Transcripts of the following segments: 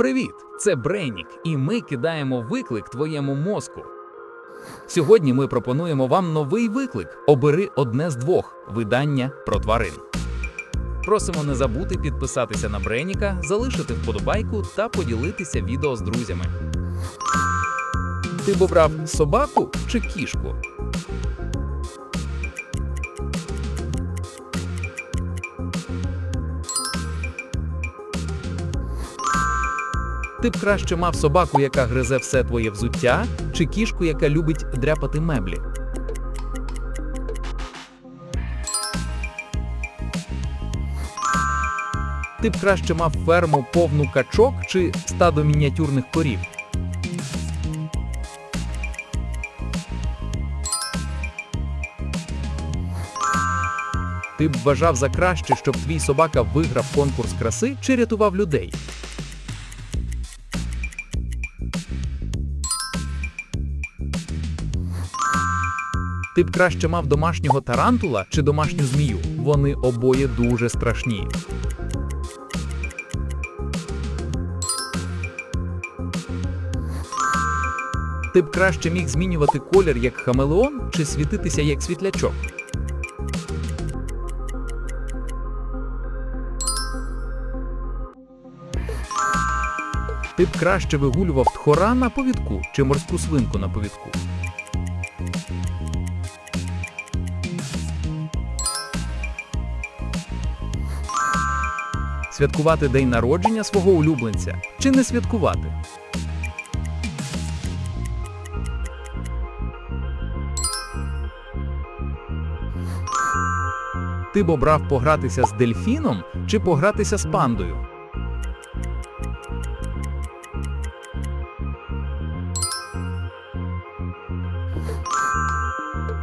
Привіт! Це Брейнік, і ми кидаємо виклик твоєму мозку. Сьогодні ми пропонуємо вам новий виклик. Обери одне з двох видання про тварин. Просимо не забути підписатися на Брейніка, залишити вподобайку та поділитися відео з друзями. Ти б обрав собаку чи кішку? Ти б краще мав собаку, яка гризе все твоє взуття, чи кішку, яка любить дряпати меблі. Ти б краще мав ферму повну качок чи стадо мініатюрних корів. Ти б вважав за краще, щоб твій собака виграв конкурс краси чи рятував людей. Ти б краще мав домашнього тарантула чи домашню змію. Вони обоє дуже страшні. Ти б краще міг змінювати колір як хамелеон чи світитися як світлячок. Ти б краще вигулював тхора на повідку чи морську свинку на повідку. Святкувати день народження свого улюбленця чи не святкувати? Ти б обрав погратися з дельфіном чи погратися з пандою?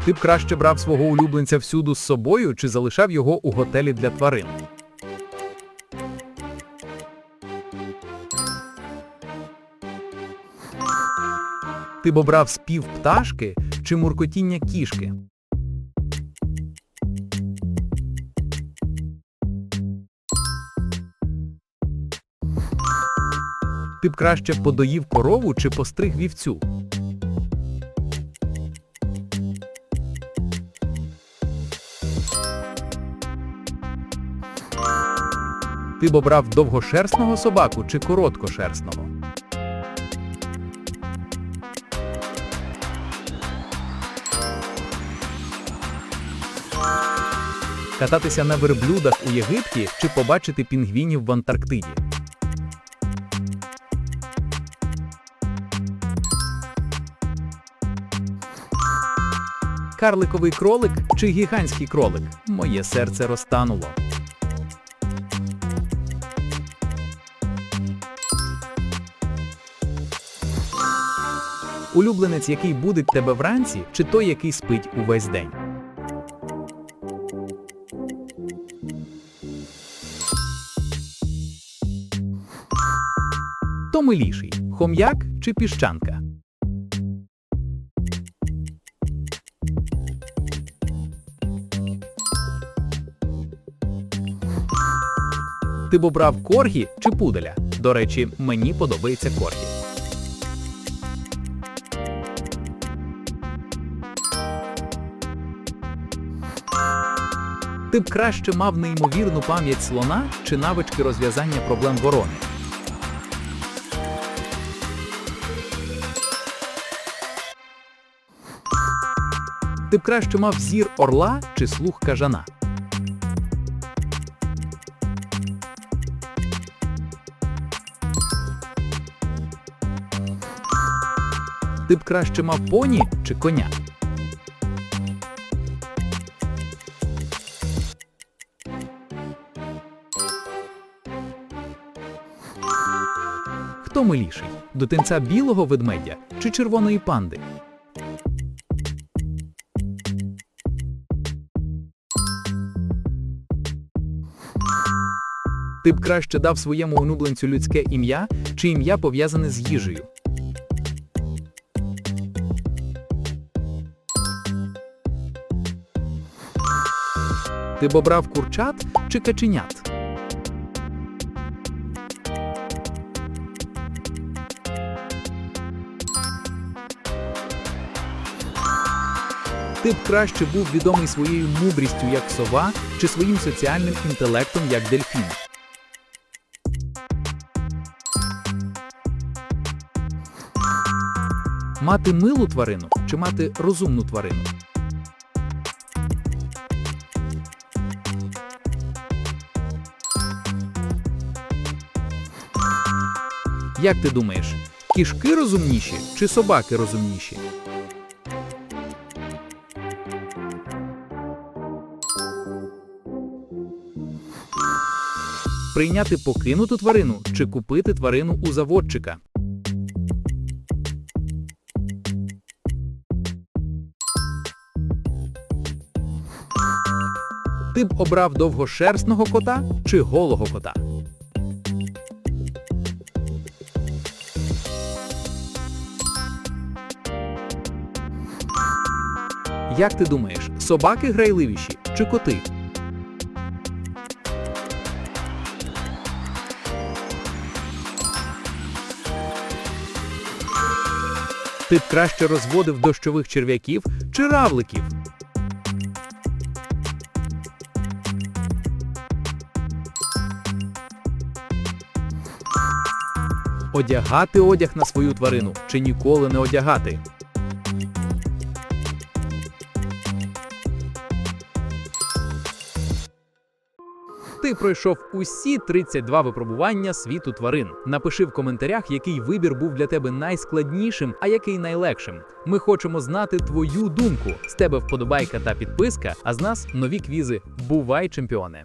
Ти б краще брав свого улюбленця всюду з собою чи залишав його у готелі для тварин? Ти б обрав спів пташки чи муркотіння кішки? Ти б краще подоїв корову чи постриг вівцю? Ти б обрав довгошерстного собаку чи короткошерстного? Кататися на верблюдах у Єгипті чи побачити пінгвінів в Антарктиді? Карликовий кролик чи гігантський кролик? Моє серце розтануло. Улюбленець, який будить тебе вранці, чи той, який спить увесь день? Хто миліший? Хом'як чи піщанка? Ти б обрав коргі чи пуделя? До речі, мені подобається коргі. Ти б краще мав неймовірну пам'ять слона чи навички розв'язання проблем ворони. Ти б краще мав зір орла чи слух кажана. Ти б краще мав поні чи коня. Хто миліший? Дитинця білого ведмедя чи червоної панди? Ти б краще дав своєму онубленцю людське ім'я чи ім'я пов'язане з їжею. Ти б обрав курчат чи каченят? Ти б краще був відомий своєю мудрістю як сова чи своїм соціальним інтелектом як дельфін. Мати милу тварину чи мати розумну тварину? Як ти думаєш, кішки розумніші чи собаки розумніші? Прийняти покинуту тварину чи купити тварину у заводчика? Ти б обрав довгошерстного кота чи голого кота? Як ти думаєш, собаки грайливіші чи коти? Ти б краще розводив дощових черв'яків чи равликів? Одягати одяг на свою тварину чи ніколи не одягати? Ти пройшов усі 32 випробування світу тварин. Напиши в коментарях, який вибір був для тебе найскладнішим, а який найлегшим. Ми хочемо знати твою думку. З тебе вподобайка та підписка, а з нас нові квізи. Бувай, чемпіоне!